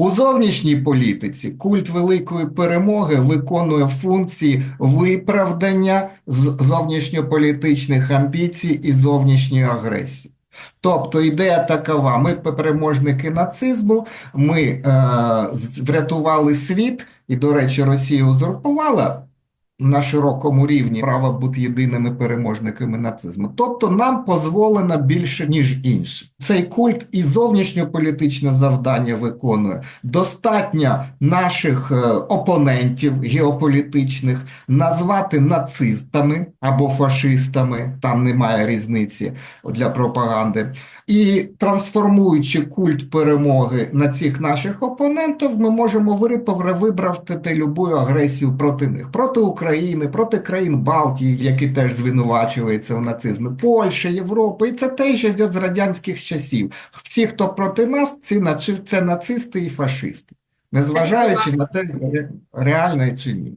У зовнішній політиці культ великої перемоги виконує функції виправдання зовнішньополітичних амбіцій і зовнішньої агресії. Тобто ідея такова: ми переможники нацизму, ми е, врятували світ, і, до речі, Росія узурпувала на широкому рівні право бути єдиними переможниками нацизму. Тобто нам дозволено більше, ніж іншим. Цей культ і зовнішньополітичне завдання виконує. Достатньо наших е, опонентів геополітичних назвати нацистами або фашистами, там немає різниці для пропаганди. І трансформуючи культ перемоги на цих наших опонентів, ми можемо вирипав- виправдати любу агресію проти них, проти України, проти країн Балтії, які теж звинувачуються в нацизмі, Польща, Європа, і це теж йде з радянських часів. Всі, хто проти нас, це нацисти і фашисти, незважаючи на те, ре- реально чи ні.